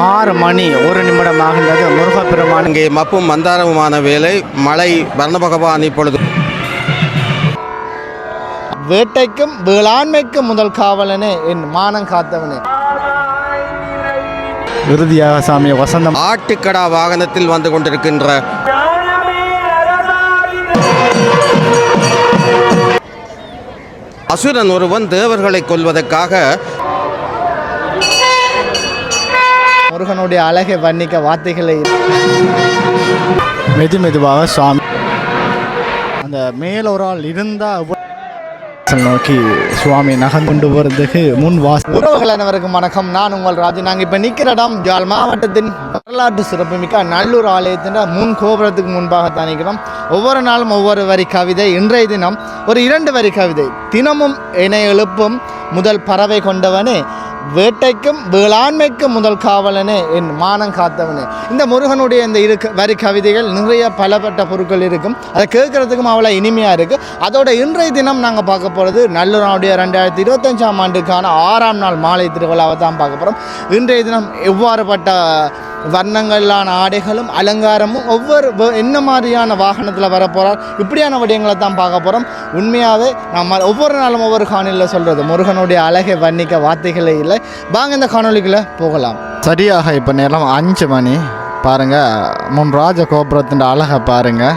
ஆறு மணி ஒரு நிமிடம் ஆகின்றது. முருகப்பெருமான் இங்கே மப்பும் மந்தாரமுமான வேலை மழை வர்ணபகவான் இப்பொழுது. வேட்டைக்கும் வேளாண்மைக்கும் முதல் காவலனே என் மானம் காத்தவனே. இறுதியாக சாமி வசந்தம். ஆட்டுக்கடா வாகனத்தில் வந்து கொண்டிருக்கின்ற அசுரன் ஒருவன் தேவர்களை கொல்வதற்காக முருகனுடைய அழகை வர்ணிக்க வார்த்தைகளை மெது மெதுவாக சுவாமி. அந்த மேல் ஒரு ஆள் இருந்தால் நோக்கி சுவாமி நகர்ந்து வருவதற்கு முன் வாச உறவுகள் அனைவருக்கும் வணக்கம். நான் உங்கள் ராஜு நாங்கள் இப்போ நிற்கிற இடம் ஜாழ் மாவட்டத்தின் வரலாற்று சிறப்புமிக்க நல்லூர் ஆலயத்தின் முன் கோபுரத்துக்கு முன்பாக நிற்கிறோம் ஒவ்வொரு நாளும் ஒவ்வொரு வரி கவிதை. இன்றைய தினம் ஒரு இரண்டு வரி கவிதை. தினமும் என்னை எழுப்பும் முதல் பறவை கொண்டவனே வேட்டைக்கும் வேளாண்மைக்கும் முதல் காவலனே என் மானம் காத்தவனே. இந்த முருகனுடைய இந்த இரு வரி கவிதைகள் நிறைய பலப்பட்ட பொருட்கள் இருக்கும். அதை கேட்குறதுக்கும் அவ்வளோ இனிமையாக இருக்குது அதோட இன்றைய தினம் நாங்கள் பார்க்க போகிறது நல்லூராவுடைய ரெண்டாயிரத்தி இருபத்தஞ்சாம் ஆண்டுக்கான ஆறாம் நாள் மாலை திருவிழாவை தான் பார்க்க போகிறோம் இன்றைய தினம் எவ்வாறுபட்ட வர்ணங்களான ஆடைகளும் அலங்காரமும் ஒவ்வொரு என்ன மாதிரியான வாகனத்தில் வரப்போகிறார் இப்படியான விடயங்களை தான் பார்க்க போகிறோம் உண்மையாகவே நம்ம ஒவ்வொரு நாளும் ஒவ்வொரு காணொலியில் சொல்கிறது முருகனுடைய அழகை வர்ணிக்க வார்த்தைகளே இல்லை. வாங்க இந்த காணொலிக்குள்ளே போகலாம். சரியாக இப்போ நேரம் அஞ்சு மணி. பாருங்கள் முன் ராஜ கோபுரத்தின் அழகை பாருங்கள்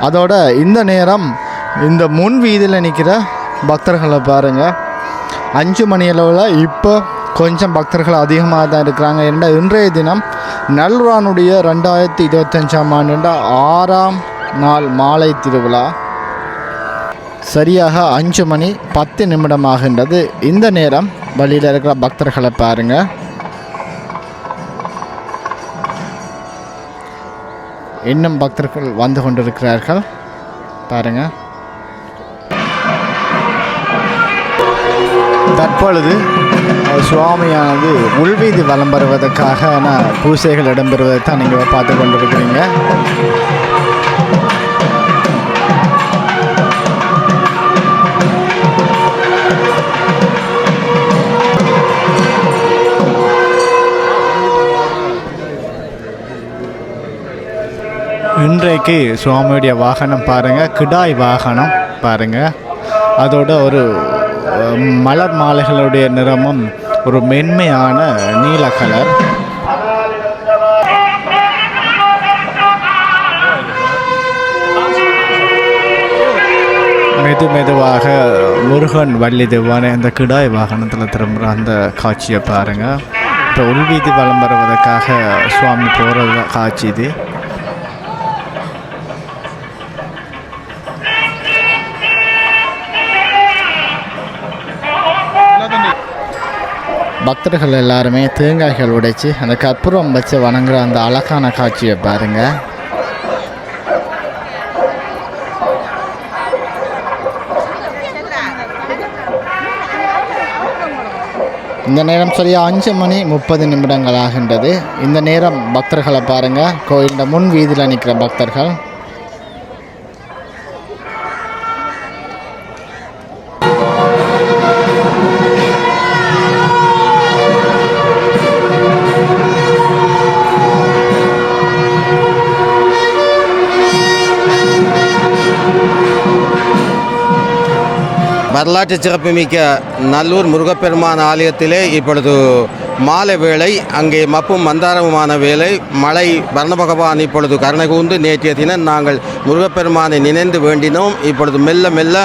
அதோட இந்த நேரம் இந்த முன் வீதியில் நிற்கிற பக்தர்களை பாருங்கள் அஞ்சு மணி அளவில் இப்போ கொஞ்சம் பக்தர்கள் அதிகமாக தான் இருக்கிறாங்க. ஏன்னா இன்றைய தினம் நல்ரானுடைய ரெண்டாயிரத்தி இருபத்தஞ்சாம் ஆண்டு ஆறாம் நாள் மாலை திருவிழா. சரியாக அஞ்சு மணி பத்து நிமிடம் ஆகின்றது இந்த நேரம் வழியில் இருக்கிற பக்தர்களை பாருங்கள் இன்னும் பக்தர்கள் வந்து கொண்டிருக்கிறார்கள். பாருங்கள் தற்பொழுது சுவாமியானது உள்வீதி வலம் வருவதற்காக பூசைகள் இடம்பெறுவதை தான் நீங்கள் பார்த்து கொண்டிருக்கிறீங்க. இன்றைக்கு சுவாமியுடைய வாகனம் பாருங்கள் கிடாய் வாகனம் பாருங்கள் அதோட ஒரு மலர் மாலைகளுடைய நிறமும் ஒரு மென்மையான நீல கலர். மெது மெதுவாக முருகன் வள்ளி தெவ்வானே அந்த கிடாய் வாகனத்தில் திரும்புகிற அந்த காட்சியை பாருங்கள் இப்போ உள்வீதி வலம் வருவதற்காக சுவாமி போகிற காட்சி இது. பக்தர்கள் எல்லாருமே தேங்காய்கள் உடைச்சு அந்த கற்பூரம் வச்சு வணங்குற அந்த அழகான காட்சியை பாருங்க. இந்த நேரம் சரியாக அஞ்சு மணி முப்பது நிமிடங்கள் ஆகின்றது. இந்த நேரம் பக்தர்களை பாருங்கள் கோயிலில் முன் வீதியில் நிற்கிற பக்தர்கள். வரலாற்று சிறப்புமிக்க நல்லூர் முருகப்பெருமான் ஆலயத்திலே இப்பொழுது மாலை வேளை அங்கே மப்பும் மந்தாரமுமான வேலை மழை வர்ணபகவான் இப்பொழுது கருணை கூர்ந்து நேற்றைய தினம் நாங்கள் முருகப்பெருமானை நினைந்து வேண்டினோம். இப்பொழுது மெல்ல மெல்ல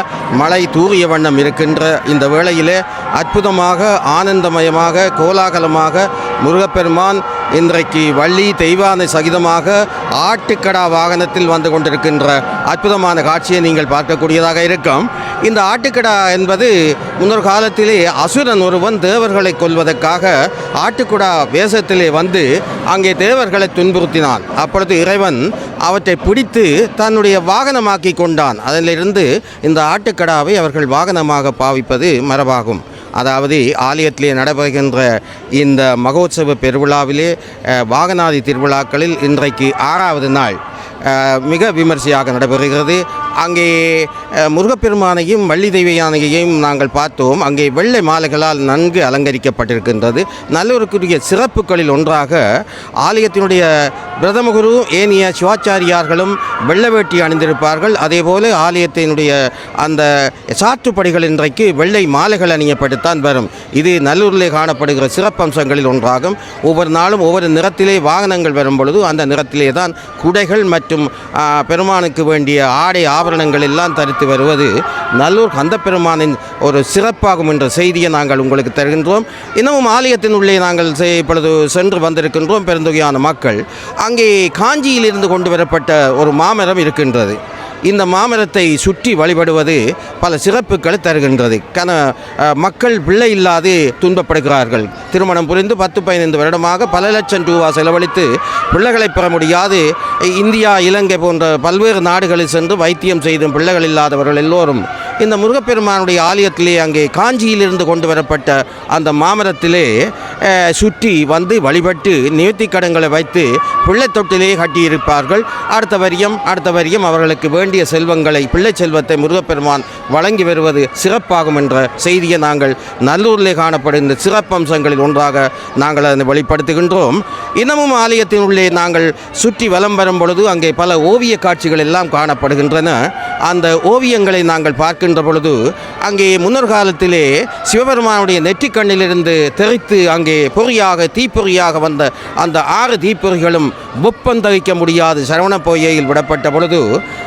மழை தூரிய வண்ணம் இருக்கின்ற இந்த வேளையிலே அற்புதமாக ஆனந்தமயமாக கோலாகலமாக முருகப்பெருமான் இன்றைக்கு வள்ளி தெய்வானை சகிதமாக ஆட்டுக்கடா வாகனத்தில் வந்து கொண்டிருக்கின்ற அற்புதமான காட்சியை நீங்கள் பார்க்கக்கூடியதாக இருக்கும். இந்த ஆட்டுக்கடா என்பது முன்னொரு காலத்திலே அசுரன் ஒருவன் தேவர்களை கொல்வதற்காக ஆட்டுக்குடா வேஷத்திலே வந்து அங்கே தேவர்களை துன்புறுத்தினான். அப்பொழுது இறைவன் அவற்றை பிடித்து தன்னுடைய வாகனமாக்கி கொண்டான். அதிலிருந்து இந்த ஆட்டுக்கடாவை அவர்கள் வாகனமாக பாவிப்பது மரபாகும். அதாவது ஆலயத்திலே நடைபெறுகின்ற இந்த மகோத்சவ பெருவிழாவிலே வாகனாதி திருவிழாக்களில் இன்றைக்கு ஆறாவது நாள் மிக விமர்சையாக நடைபெறுகிறது. அங்கே முருகப்பெருமானையும் வள்ளி தெய்வ யானையையும் நாங்கள் பார்த்தோம். அங்கே வெள்ளை மாலைகளால் நன்கு அலங்கரிக்கப்பட்டிருக்கின்றது. நல்லூருக்குரிய சிறப்புகளில் ஒன்றாக ஆலயத்தினுடைய பிரதம குரு ஏனிய சிவாச்சாரியார்களும் வெள்ளை வேட்டி அணிந்திருப்பார்கள். அதேபோல ஆலயத்தினுடைய அந்த சாற்றுப்படிகள் இன்றைக்கு வெள்ளை மாலைகள் அணியப்பட்டுத்தான் வரும். இது நல்லூரிலே காணப்படுகிற சிறப்பம்சங்களில் ஒன்றாகும். ஒவ்வொரு நாளும் ஒவ்வொரு நிறத்திலே வாகனங்கள் வரும் பொழுது அந்த நிறத்திலே தான் குடைகள் மற்றும் பெருமானுக்கு வேண்டிய ஆடை ஆபரணங்கள் எல்லாம் தரித்து வருவது நல்லூர் கந்த பெருமானின் ஒரு சிறப்பாகும் என்ற செய்தியை நாங்கள் உங்களுக்கு தருகின்றோம். இன்னமும் ஆலயத்தின் உள்ளே நாங்கள் இப்பொழுது சென்று வந்திருக்கின்றோம் பெருந்தொகையான மக்கள். அங்கே காஞ்சியில் இருந்து கொண்டு வரப்பட்ட ஒரு மாமரம் இருக்கின்றது. இந்த மாமரத்தை சுற்றி வழிபடுவது பல சிறப்புகளை தருகின்றது. கன மக்கள் பிள்ளை இல்லாது துன்பப்படுகிறார்கள். திருமணம் புரிந்து பத்து பதினைந்து வருடமாக பல லட்சம் ரூபா செலவழித்து பிள்ளைகளை பெற முடியாது. இந்தியா இலங்கை போன்ற பல்வேறு நாடுகளில் சென்று வைத்தியம் செய்தும் பிள்ளைகள் இல்லாதவர்கள் எல்லோரும் இந்த முருகப்பெருமானுடைய ஆலயத்திலே அங்கே காஞ்சியிலிருந்து கொண்டு வரப்பட்ட அந்த மாமரத்திலே சுற்றி வந்து வழிபட்டு நிவர்த்தி கடன்களை வைத்து பிள்ளை தொட்டிலே கட்டியிருப்பார்கள். அடுத்த வரியம் அடுத்த வரியம் அவர்களுக்கு வேண்டிய செல்வங்களை பிள்ளை செல்வத்தை முருகப்பெருமான் வழங்கி வருவது சிறப்பாகும் என்ற செய்தியை நாங்கள் நல்லூரிலே காணப்படும் இந்த சிறப்பம்சங்களில் ஒன்றாக நாங்கள் அதனை வெளிப்படுத்துகின்றோம். இன்னமும் ஆலயத்தின் உள்ளே நாங்கள் சுற்றி வலம் வரும் பொழுது அங்கே பல ஓவிய காட்சிகள் எல்லாம் காணப்படுகின்றன. அந்த ஓவியங்களை நாங்கள் பார்க்கின்ற பொழுது அங்கே முன்னர் காலத்திலே சிவபெருமானுடைய நெற்றிக்கண்ணிலிருந்து தெரித்து அங்கே பொறியாக தீப்பொறியாக வந்த அந்த ஆறு தீப்பொறிகளும் ஒப்பந்தவிக்க முடியாது சரவண பொய்யையில் விடப்பட்ட பொழுது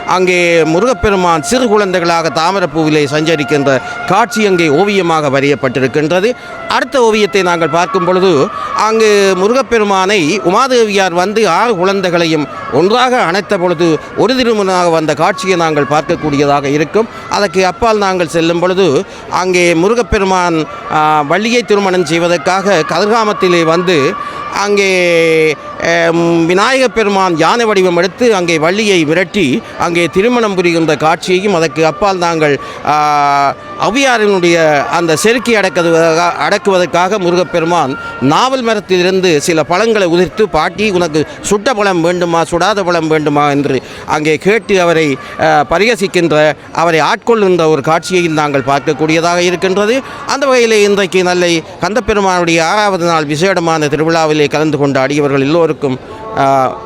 அங்கே முருகப்பெருமான் சிறு குழந்தைகளாக தாமரப்பூவிலே சஞ்சரிக்கின்ற காட்சி அங்கே ஓவியமாக வரையப்பட்டிருக்கின்றது. அடுத்த ஓவியத்தை நாங்கள் பார்க்கும் பொழுது அங்கு முருகப்பெருமானை உமாதேவியார் வந்து ஆறு குழந்தைகளையும் ஒன்றாக அணைத்த பொழுது ஒரு திருமணமாக வந்த காட்சியை நாங்கள் பார்க்கக்கூடியதாக இருக்கும். அதற்கு அப்பால் நாங்கள் செல்லும் பொழுது அங்கே முருகப்பெருமான் வள்ளியை திருமணம் செய்வதற்காக கதிர்காமத்திலே வந்து அங்கே விநாயகப் பெருமான் யானை வடிவம் எடுத்து அங்கே வள்ளியை விரட்டி அங்கே திருமணம் புரிகின்ற காட்சியையும் அதற்கு அப்பால் நாங்கள் அவ்வியாரினுடைய அந்த செருக்கி அடக்குவதற்காக அடக்குவதற்காக முருகப்பெருமான் நாவல் மரத்திலிருந்து சில பழங்களை உதிர்த்து பாட்டி உனக்கு சுட்ட பழம் வேண்டுமா? சுட கூடாத பழம் வேண்டுமா என்று அங்கே கேட்டு அவரை பரிகசிக்கின்ற அவரை ஆட்கொள்கின்ற ஒரு காட்சியையும் நாங்கள் பார்க்கக்கூடியதாக இருக்கின்றது. அந்த வகையிலே இன்றைக்கு நல்லை கந்தப்பெருமானுடைய ஆறாவது நாள் விசேடமான திருவிழாவிலே கலந்து கொண்ட அடியவர்கள் எல்லோருக்கும்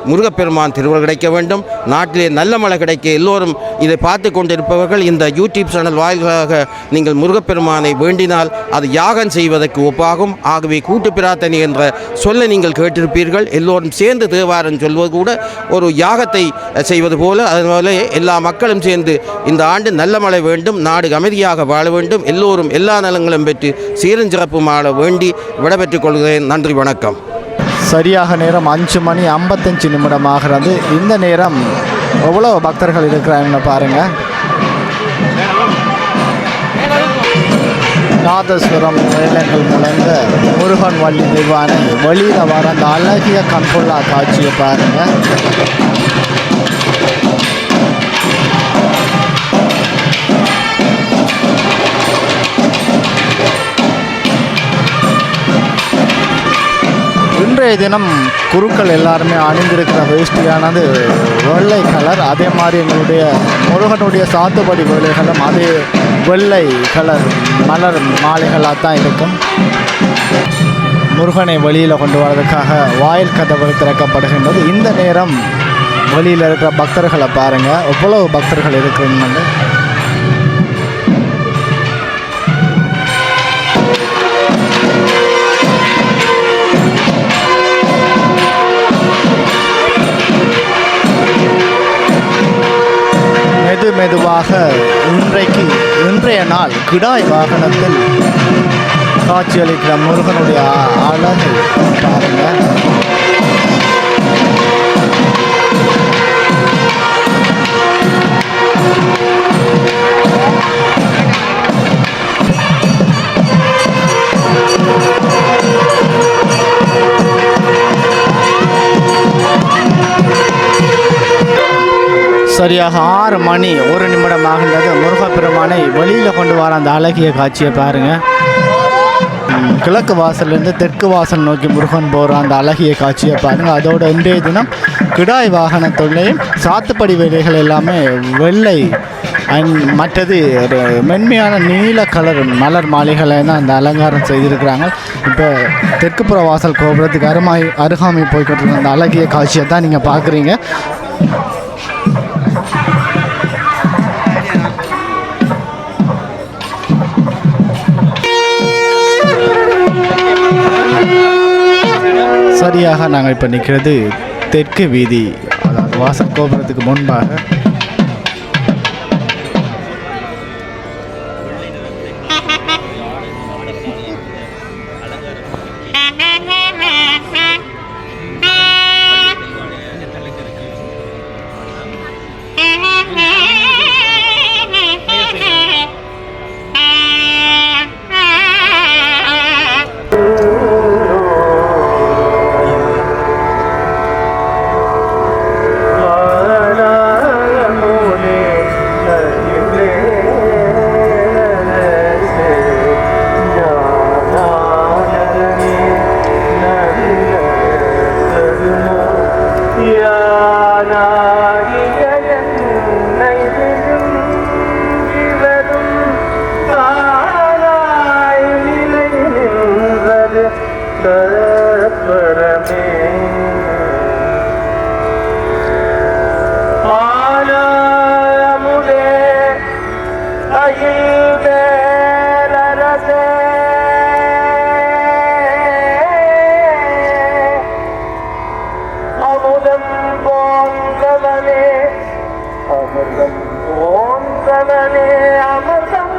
முருகப்பெருமான் திருவிழா கிடைக்க வேண்டும். நாட்டிலே நல்ல மழை கிடைக்க எல்லோரும் இதை பார்த்து கொண்டிருப்பவர்கள் இந்த யூடியூப் சேனல் வாயிலாக நீங்கள் முருகப்பெருமானை வேண்டினால் அது யாகம் செய்வதற்கு ஒப்பாகும். ஆகவே கூட்டு பிரார்த்தனை என்ற சொல்லை நீங்கள் கேட்டிருப்பீர்கள். எல்லோரும் சேர்ந்து தேவாரம் சொல்வது கூட ஒரு யாகத்தை செய்வது போல. அதனால எல்லா மக்களும் சேர்ந்து இந்த ஆண்டு நல்ல மழை வேண்டும். நாடு அமைதியாக வாழ வேண்டும். எல்லோரும் எல்லா நலங்களும் பெற்று சீரும் சிறப்பும் வேண்டி விடைபெற்றுக் கொள்கிறேன். நன்றி வணக்கம். சரியாக நேரம் அஞ்சு மணி ஐம்பத்தஞ்சு நிமிடம் ஆகிறது இந்த நேரம் எவ்வளோ பக்தர்கள் இருக்கிறாங்கன்னு பாருங்க. நாதஸ்வரம் வேலங்கள் முழங்க முருகன் வள்ளி தெய்வானை வெளியில் வர அந்த அழகிய கண்கொள்ளா காட்சியை பாருங்கள் இன்றைய தினம் குருக்கள் எல்லாருமே அணிந்திருக்கிற வேஷ்டியானது வெள்ளை கலர் அதே மாதிரி எங்களுடைய முருகனுடைய சாத்துப்படி வேலைகளும் அதே வெள்ளை கலர் மலர் மாலைகளாக தான் இருக்கும். முருகனை வெளியில் கொண்டு வரதுக்காக வாயில் கதவுகள் திறக்கப்படுகின்றது. இந்த நேரம் வெளியில் இருக்கிற பக்தர்களை பாருங்கள் எவ்வளவு பக்தர்கள் இருக்குன்னு மெதுவாக இன்றைக்கு இன்றைய நாள் கிடாய் வாகனத்தில் காட்சியளிக்கிற முருகனுடைய அழகு பாருங்கள் சரியாக ஆறு மணி ஒரு நிமிடம் ஆகின்றது முருகப்பெருமானை வெளியில் கொண்டு வர அந்த அழகிய காட்சியை பாருங்க. கிழக்கு வாசல்லேருந்து தெற்கு வாசல் நோக்கி முருகன் போகிற அந்த அழகிய காட்சியை பாருங்கள் அதோட இன்றைய தினம் கிடாய் வாகனத்துள்ளேயும் சாத்துப்படி வேலைகள் எல்லாமே வெள்ளை அண்ட் மற்றது ஒரு மென்மையான நீல கலர் மலர் மாலைகளை தான் அந்த அலங்காரம் செய்திருக்கிறாங்க. இப்போ தெற்குப்புற வாசல் கோபுரத்துக்கு அருமாய் அருகாமை போய்கிட்டு அந்த அழகிய காட்சியை தான் நீங்கள் பார்க்குறீங்க. சரியாக நாங்கள் இப்போ நிற்கிறது தெற்கு வீதி அதாவது வாசல் கோபுரத்துக்கு முன்பாக. ஓம் போன்றவனே அமிர்தம்.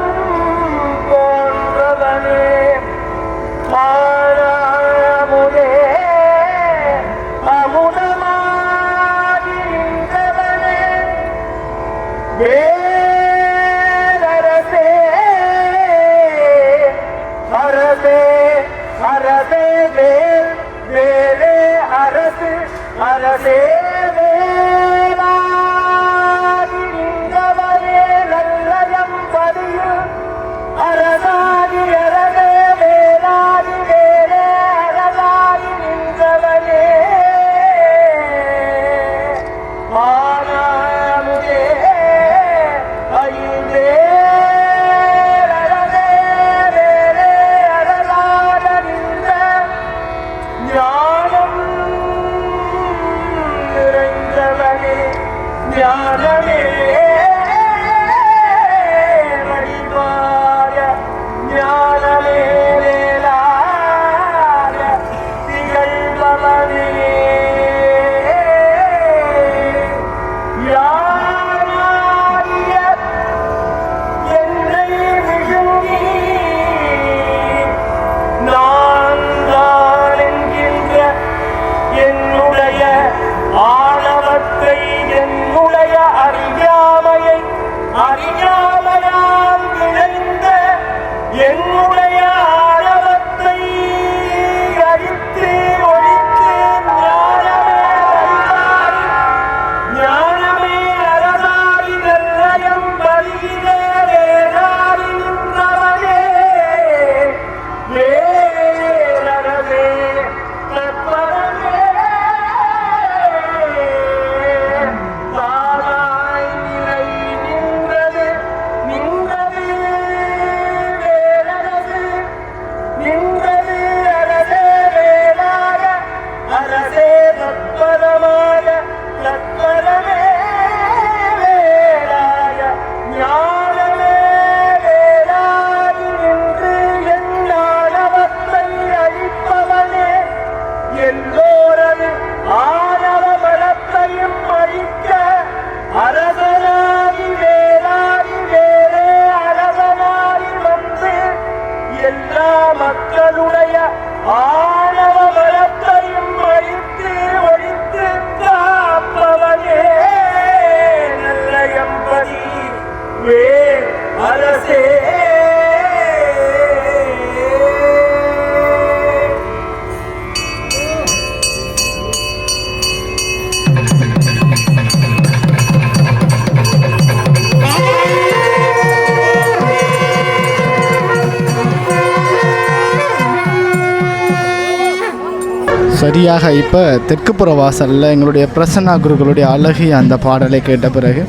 சரியாக இப்போ தெற்குப்புற வாசலில் எங்களுடைய பிரசன்னா குருக்களுடைய அழகிய அந்த பாடலை கேட்ட பிறகு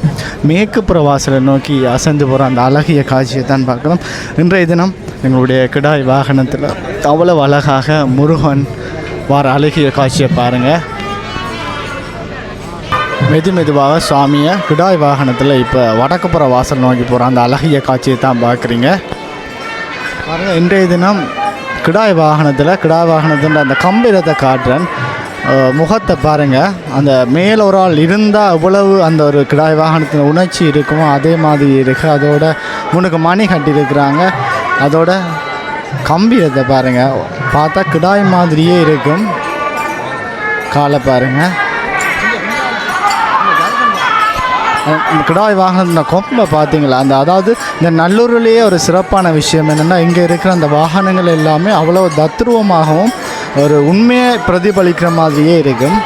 மேற்குப்புற வாசலை நோக்கி அசைந்து போகிற அந்த அழகிய காட்சியை தான் பார்க்குறோம். இன்றைய தினம் எங்களுடைய கிடாய் வாகனத்தில் அவ்வளவு அழகாக முருகன் வார அழகிய காட்சியை பாருங்கள் மெது மெதுவாக சுவாமியை கிடாய் வாகனத்தில் இப்போ வடக்குப்புற வாசல் நோக்கி போகிற அந்த அழகிய காட்சியை தான் பார்க்குறீங்க. பாருங்கள் இன்றைய தினம் கிடாய் வாகனத்தில் கிடாய் வாகனத்தின் அந்த கம்பீரத்தை காட்டுறேன். முகத்தை பாருங்கள் அந்த மேல் ஒரு ஆள் இருந்தால் எவ்வளவு அந்த ஒரு கிடாய் வாகனத்தின் உணர்ச்சி இருக்குமோ அதே மாதிரி இருக்குது அதோட உனக்கு மணி கட்டியிருக்கிறாங்க. அதோட கம்பீரத்தை பாருங்கள் பார்த்தா கிடாய் மாதிரியே இருக்கும். காலை பாருங்கள் இந்த கிடாய் வாகனத்தின கொம்பை பார்த்தீங்களா? அந்த அதாவது இந்த நல்லூர்லேயே ஒரு சிறப்பான விஷயம் என்னென்னா இங்கே இருக்கிற அந்த வாகனங்கள் எல்லாமே அவ்வளோ தத்ரூபமாகவும் ஒரு உண்மையை பிரதிபலிக்கிற மாதிரியே இருக்கும்.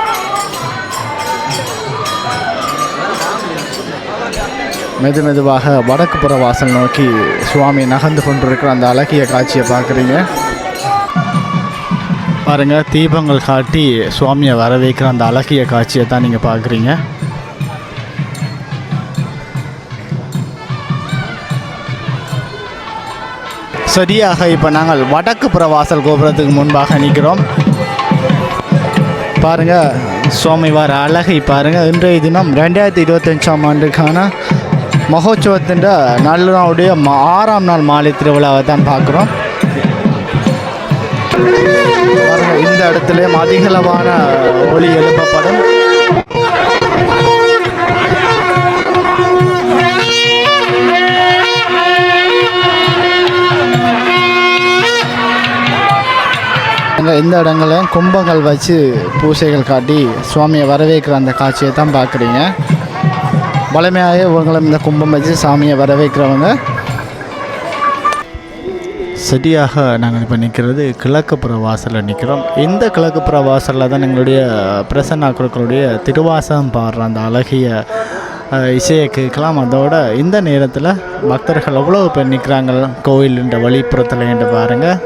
மெது மெதுவாக வடக்கு புற வாசல் நோக்கி சுவாமி நகர்ந்து கொண்டிருக்கிற அந்த அழகிய காட்சியை பார்க்குறீங்க. பாருங்கள் தீபங்கள் காட்டி சுவாமியை வரவேற்கிற அந்த அழகிய காட்சியை தான் நீங்கள் பார்க்குறீங்க. சரியாக இப்போ நாங்கள் வடக்கு புற வாசல் கோபுரத்துக்கு முன்பாக நிற்கிறோம். பாருங்கள் சுவாமிவார அழகை பாருங்கள் இன்றைய தினம் ரெண்டாயிரத்தி இருபத்தஞ்சாம் ஆண்டுக்கான மகோத்சவத்தின் நல்லுடைய ஆறாம் நாள் மாலை திருவிழாவை தான் பார்க்குறோம். பாருங்கள் இந்த இடத்துலையும் அதிகளவான ஒளி எழுப்பப்படும். அங்கே இந்த இடங்களில் கும்பங்கள் வச்சு பூசைகள் காட்டி சுவாமியை வரவேற்கிற அந்த காட்சியை தான் பார்க்குறீங்க. வளமையாக இவங்களும் இந்த கும்பம் வச்சு சாமியை வரவேற்கிறவங்க. சரியாக நாங்கள் இப்போ நிற்கிறது கிழக்குப்புற வாசலில் நிற்கிறோம் இந்த கிழக்குப்புற வாசலில் தான் எங்களுடைய பிரசன்னா குருக்களுடைய திருவாசகம் பாடுற அந்த அழகிய இசையை கேட்கலாம். அதோட இந்த நேரத்தில் பக்தர்கள் எவ்வளோ பேர் நிற்கிறாங்க கோயிலுன்ற வழிப்புறத்தில் என்று பாருங்கள்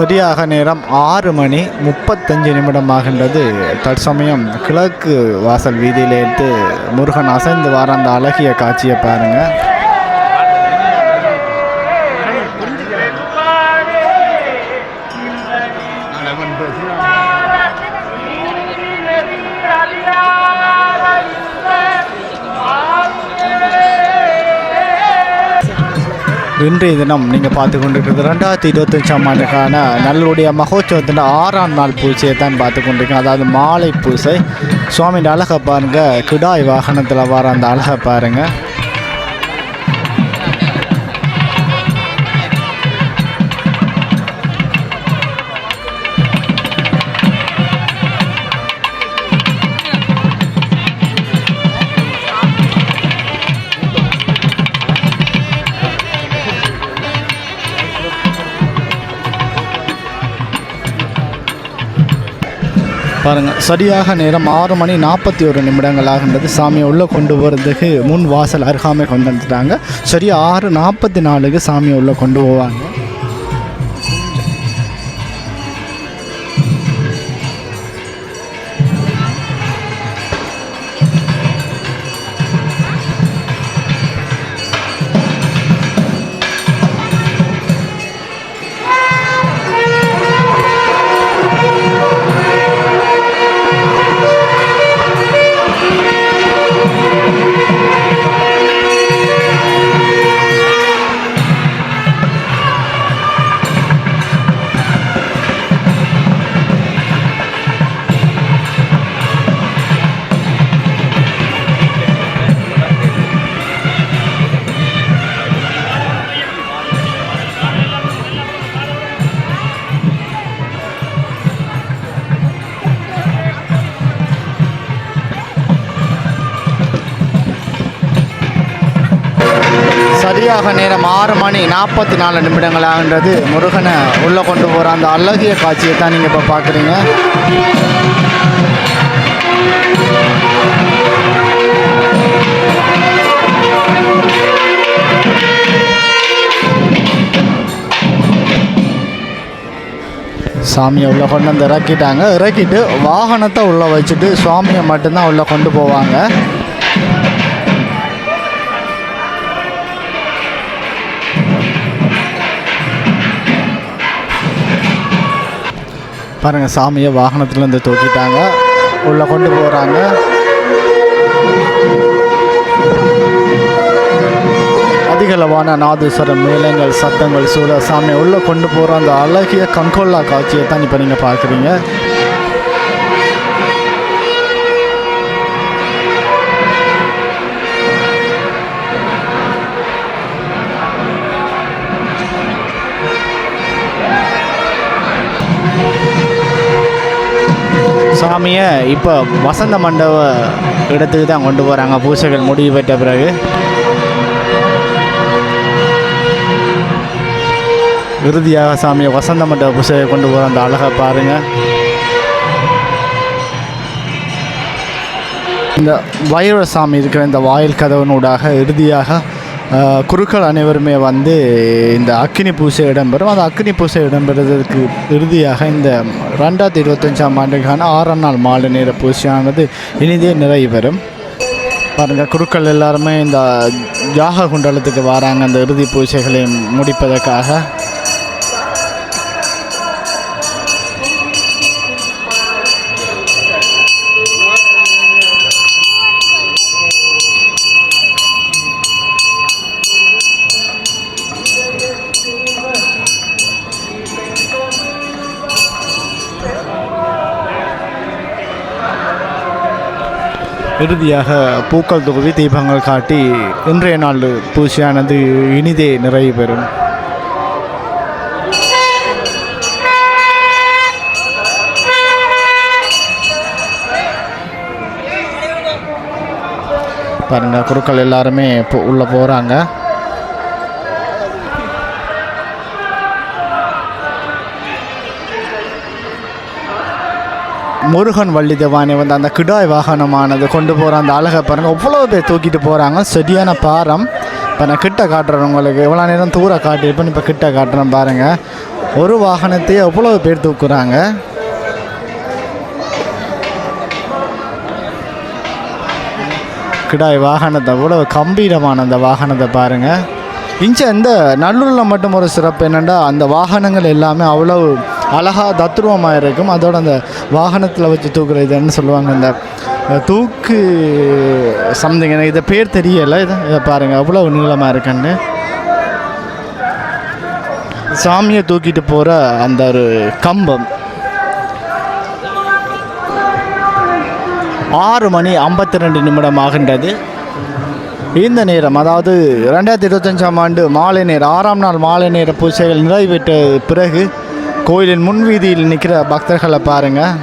சரியாக நேரம் ஆறு மணி முப்பத்தஞ்சு நிமிடம் ஆகின்றது தற்சமயம் கிழக்கு வாசல் வீதியிலேருந்து முருகன் அசைந்து வர அந்த அழகிய காட்சியை பாருங்கள் இன்றைய தினம் நீங்கள் பார்த்து கொண்டிருக்கிறது ரெண்டாயிரத்தி இருபத்தஞ்சாம் ஆண்டுக்கான நல்லுடைய மகோத்சவத்தின் ஆறாம் நாள் பூஜையை தான் பார்த்து கொண்டிருக்கோம் அதாவது மாலை பூசை சுவாமியின் அழகை பாருங்கள் கிடாய் வாகனத்தில் வர அந்த அழகை பாருங்கள் பாருங்கள் சரியாக நேரம் ஆறு மணி நாற்பத்தி ஒரு நிமிடங்கள் ஆகின்றது சாமியை உள்ளே கொண்டு போகிறதுக்கு முன் வாசல் அருகாமை கொண்டு வந்துட்டாங்க. சரியாக ஆறு நாற்பத்தி நாலுக்கு சாமியை உள்ளே கொண்டு போவாங்க. சரியாக நேரம் ஆறு மணி நாற்பத்தி நாலு நிமிடங்கள் ஆகின்றது முருகனை உள்ளே கொண்டு போகிற அந்த அழகிய காட்சியை தான் நீங்கள் இப்போ பார்க்குறீங்க. சாமியை உள்ளே கொண்டு வந்து இறக்கிட்டாங்க. இறக்கிட்டு வாகனத்தை உள்ளே வச்சுட்டு சுவாமியை மட்டும்தான் உள்ளே கொண்டு போவாங்க. பாருங்கள் சாமியை வாகனத்துலேருந்து தூக்கிட்டாங்க. உள்ளே கொண்டு போகிறாங்க அதிகளவான நாதஸ்வரம் மேளங்கள் சத்தங்கள் சூழ சாமியை உள்ளே கொண்டு போகிற அந்த அழகிய கண்கொள்ளா காட்சியை தான் இப்போ நீங்கள் பார்க்குறீங்க. சாமியை இப்போ வசந்த மண்டப இடத்துக்கு தான் கொண்டு போகிறாங்க பூசைகள் முடிவு பெற்ற பிறகு. இறுதியாக சாமியை வசந்த மண்டப பூசையை கொண்டு போகிற அந்த அழகை பாருங்கள் இந்த வைர சாமி இருக்கிற இந்த வாயில் கதவனூடாக இறுதியாக குருக்கள் அனைவருமே வந்து இந்த அக்னி பூசை இடம்பெறும். அந்த அக்னி பூசை இடம்பெறுவதற்கு இறுதியாக இந்த ரெண்டாயிரத்தி இருபத்தஞ்சாம் ஆண்டுக்கான ஆறாம் நாள் மாலை நேர பூசையானது இனிதே நிறைவு பாருங்கள் குருக்கள் எல்லாருமே இந்த ஜாக குண்டலத்துக்கு வராங்க. அந்த இறுதி பூசைகளை முடிப்பதற்காக. இறுதியாக பூக்கள் தொகுதி தீபங்கள் காட்டி இன்றைய நாள் பூஜையானது இனிதே நிறைவு பெறும். பாருங்கள் குருக்கள் எல்லாருமே இப்போ உள்ளே போகிறாங்க முருகன் வள்ளி தேவானை வந்து அந்த கிடாய் வாகனமானது கொண்டு போகிற அந்த அழகை பாருங்கள் அவ்வளோ பேர் தூக்கிட்டு போகிறாங்க சரியான பாரம். இப்போ நான் கிட்ட காட்டுறேன் உங்களுக்கு. எவ்வளோ நேரம் தூர காட்டியிருப்பேன். இப்போ கிட்ட காட்டுறேன் பாருங்கள் ஒரு வாகனத்தையே அவ்வளோ பேர் தூக்குறாங்க? கிடாய் வாகனத்தை அவ்வளோ கம்பீரமான அந்த வாகனத்தை பாருங்கள் இங்கே இந்த நல்லூரில் மட்டும் ஒரு சிறப்பு என்னென்னா அந்த வாகனங்கள் எல்லாமே அவ்வளோ அழகாக தத்ரூபமாக இருக்கும் அதோட அந்த வாகனத்தில் வச்சு தூக்குற இதுன்னு சொல்லுவாங்க இந்த தூக்கு சம்திங் எனக்கு இதை பேர் தெரியலை இதை இதை பாருங்கள் அவ்வளோ நீளமாக இருக்குன்னு. சாமியை தூக்கிட்டு போகிற அந்த ஒரு கம்பம். ஆறு மணி ஐம்பத்தி ரெண்டு நிமிடம் ஆகின்றது. இந்த நேரம் அதாவது ரெண்டாயிரத்தி இருபத்தஞ்சாம் ஆண்டு மாலை நேரம் ஆறாம் நாள் மாலை நேர பூஜைகள் நிறைவேற்ற பிறகு கோயிலின் முன்வீதியில் நிற்கிற பக்தர்களை பாருங்கள்